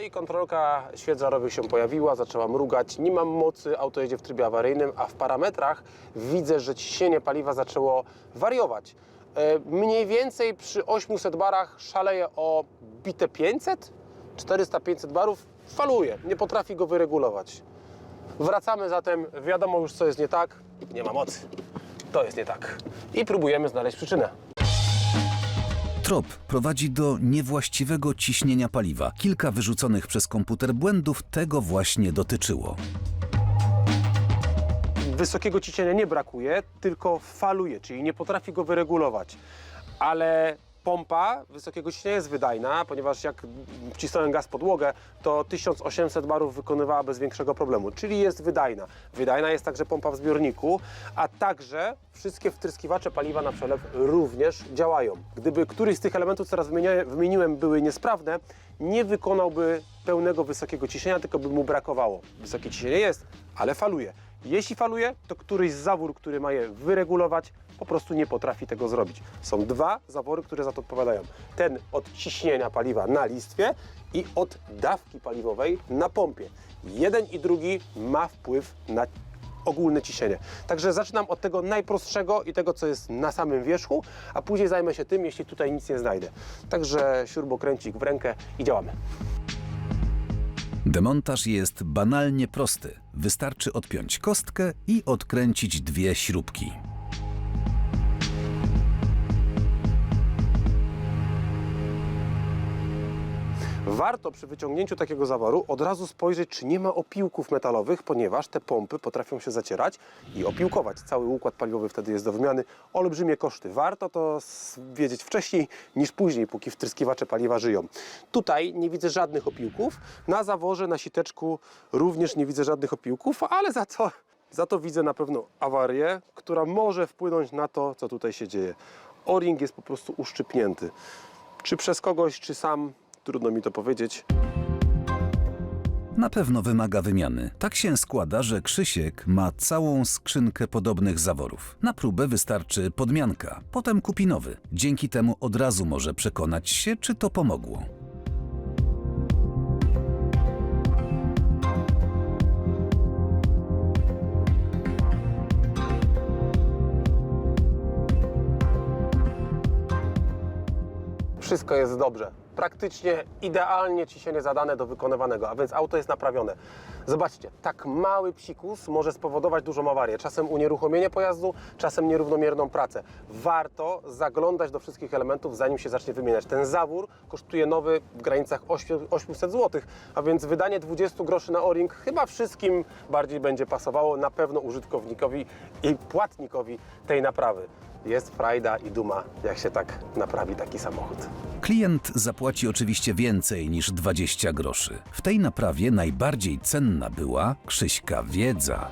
No i kontrolka świec żarowych się pojawiła, zaczęła mrugać. Nie mam mocy, auto jedzie w trybie awaryjnym, a w parametrach widzę, że ciśnienie paliwa zaczęło wariować. E, Mniej więcej przy 800 barach szaleje o bite 500, 400-500 barów, faluje, nie potrafi go wyregulować. Wracamy zatem, wiadomo już co jest nie tak, nie ma mocy. To jest nie tak. I próbujemy znaleźć przyczynę. Trop prowadzi do niewłaściwego ciśnienia paliwa. Kilka wyrzuconych przez komputer błędów tego właśnie dotyczyło. wysokiego ciśnienia nie brakuje, tylko faluje, czyli nie potrafi go wyregulować. Ale pompa wysokiego ciśnienia jest wydajna, ponieważ jak wcisnąłem gaz podłogę, to 1800 barów wykonywała bez większego problemu, czyli jest wydajna. Wydajna jest także pompa w zbiorniku, a także wszystkie wtryskiwacze paliwa na przelew również działają. Gdyby któryś z tych elementów, co teraz wymieniłem, były niesprawne, nie wykonałby pełnego wysokiego ciśnienia, tylko by mu brakowało. Wysokie ciśnienie jest, ale faluje. Jeśli faluje, to któryś z zawór, który ma je wyregulować, po prostu nie potrafi tego zrobić. Są dwa zawory, które za to odpowiadają. Ten od ciśnienia paliwa na listwie i od dawki paliwowej na pompie. Jeden i drugi ma wpływ na ogólne ciśnienie. Także zaczynam od tego najprostszego i tego, co jest na samym wierzchu, a później zajmę się tym, jeśli tutaj nic nie znajdę. Także śrubokręcik w rękę i działamy. Demontaż jest banalnie prosty. Wystarczy odpiąć kostkę i odkręcić dwie śrubki. Warto przy wyciągnięciu takiego zaworu od razu spojrzeć, czy nie ma opiłków metalowych, ponieważ te pompy potrafią się zacierać i opiłkować. Cały układ paliwowy wtedy jest do wymiany. Olbrzymie koszty. Warto to wiedzieć wcześniej niż później, póki wtryskiwacze paliwa żyją. Tutaj nie widzę żadnych opiłków. Na zaworze, na siteczku również nie widzę żadnych opiłków, ale za to, za to widzę na pewno awarię, która może wpłynąć na to, co tutaj się dzieje. O-ring jest po prostu uszczypnięty. Czy przez kogoś, czy sam, trudno mi to powiedzieć. Na pewno wymaga wymiany. Tak się składa, że Krzysiek ma całą skrzynkę podobnych zaworów. Na próbę wystarczy podmianka, potem kupi nowy. Dzięki temu od razu może przekonać się, czy to pomogło. Wszystko jest dobrze. Praktycznie idealnie ciśnienie zadane do wykonywanego, a więc auto jest naprawione. Zobaczcie, tak mały psikus może spowodować dużą awarię. Czasem unieruchomienie pojazdu, czasem nierównomierną pracę. Warto zaglądać do wszystkich elementów, zanim się zacznie wymieniać. Ten zawór kosztuje nowy w granicach 8 800 zł, a więc wydanie 20 groszy na o-ring chyba wszystkim bardziej będzie pasowało, na pewno użytkownikowi i płatnikowi tej naprawy. Jest frajda i duma, jak się tak naprawi taki samochód. Klient zapłaci oczywiście więcej niż 20 groszy. W tej naprawie najbardziej cenna była Krzyśka wiedza.